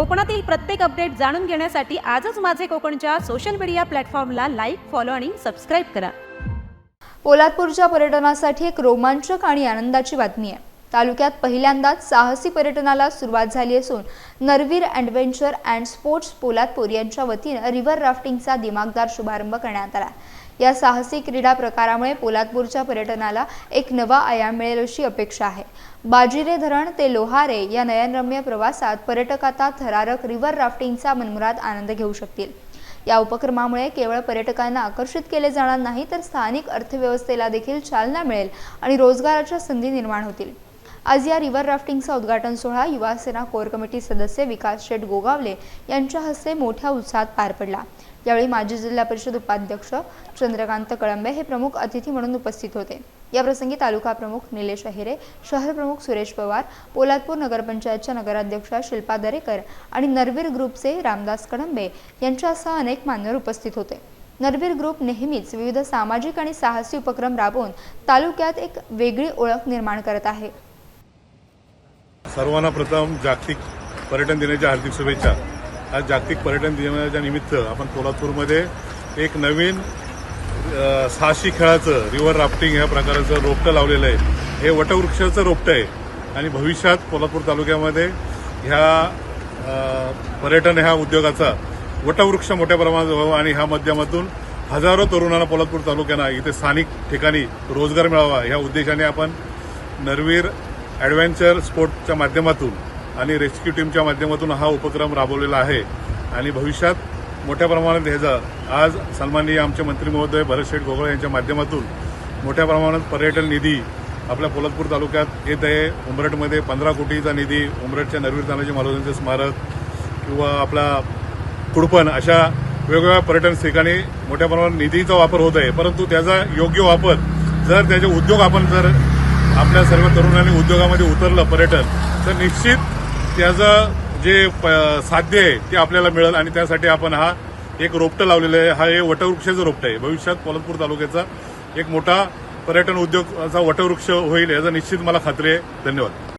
कोकणातील प्रत्येक अपडेट जाणून घेण्यासाठी आजच माझे कोकणच्या सोशल मीडिया प्लॅटफॉर्मला लाईक फॉलो आणि सबस्क्राईब करा. पोलादपूरच्या पर्यटनासाठी एक रोमांचक आणि आनंदाची बातमी आहे. तालुक्यात पहिल्यांदाच साहसी पर्यटनाला सुरुवात झाली असून Narveer adventure and sports Poladpur यांच्या वतीनं रिव्हर राफ्टिंगचा दिमागदार शुभारंभ करण्यात आला. या साहसी क्रीडा प्रकारामुळे पोलादपूरच्या पर्यटनाला एक नवा आयाम मिळेल अशी अपेक्षा आहे. बाजीरे धरण ते लोहारे या नयनरम्य प्रवासात पर्यटक आता थरारक रिव्हर राफ्टिंगचा मनमुराद आनंद घेऊ शकतील. या उपक्रमामुळे केवळ पर्यटकांना आकर्षित केले जाणार नाही तर स्थानिक अर्थव्यवस्थेला देखील चालना मिळेल आणि रोजगाराच्या संधी निर्माण होतील. आज या रिव्हर राफ्टिंगचा उद्घाटन सोहळा युवासेना कोर कमिटी सदस्य विकास शेठ गोगावले यांच्या हस्ते मोठ्या उत्साहात पार पडला. यावेळी माजी जिल्हा परिषद उपाध्यक्ष चंद्रकांत कळंबे हे प्रमुख अतिथी म्हणून उपस्थित होते. याप्रसंगी तालुका प्रमुख निलेश अहिरे शहर प्रमुख सुरेश पवार पोलादपूर नगरपंचायतच्या नगराध्यक्षा शिल्पा दरेकर आणि नरवीर ग्रुपचे रामदास कळंबे यांच्यासह अनेक मान्यवर उपस्थित होते. नरवीर ग्रुप नेहमीच विविध सामाजिक आणि साहसी उपक्रम राबवून तालुक्यात एक वेगळी ओळख निर्माण करत आहे. सर्वांना प्रथम जागतिक पर्यटन दिनाच्या हार्दिक शुभेच्छा. आज जागतिक पर्यटन दिनाच्या निमित्त आपण कोल्हापूरमध्ये एक नवीन साहसी खेळाचं रिव्हर राफ्टिंग या प्रकाराचं रोपटं लावलेलं आहे. हे वटवृक्षाचं रोपटं आहे. आणि भविष्यात कोल्हापूर तालुक्यामध्ये ह्या पर्यटन ह्या उद्योगाचा वटवृक्ष मोठ्या प्रमाणात व्हावा आणि ह्या माध्यमातून हजारो तरुणांना पोलादपूर तालुक्यांना इथे स्थानिक ठिकाणी रोजगार मिळावा. ह्या उद्देशाने आपण नरवीर ॲडव्हेंचर स्पोर्टच्या माध्यमातून आणि रेस्क्यू टीमच्या माध्यमातून हा उपक्रम राबवलेला आहे. आणि भविष्यात मोठ्या प्रमाणात ह्याचा आज सन्माननीय आमचे मंत्री महोदय भरत शेठ गोगोळ यांच्या माध्यमातून मोठ्या प्रमाणात पर्यटन निधी आपल्या पोलादपूर तालुक्यात येत आहे. उमरटमध्ये पंधरा कोटीचा निधी उमरटच्या नरवीर तानाजी महाराजांचे स्मारक किंवा आपला कुडपण अशा वेगवेगळ्या पर्यटन ठिकाणी मोठ्या प्रमाणात निधीचा वापर होत आहे. परंतु त्याचा योग्य वापर जर त्याचे उद्योग आपण जर आपल्या सर्व तरुणांनी उद्योगामध्ये उतरलं पर्यटन तर निश्चित त्याचं जे प- साध्य आहे ते आपल्याला मिळेल आणि त्यासाठी आपण हा एक रोपटं लावलेलं आहे. हा हे वटवृक्षाचं रोपटं आहे. भविष्यात कोल्हापूर तालुक्याचा एक मोठा पर्यटन उद्योगाचा वटवृक्ष होईल याचा निश्चित मला खात्री आहे. धन्यवाद.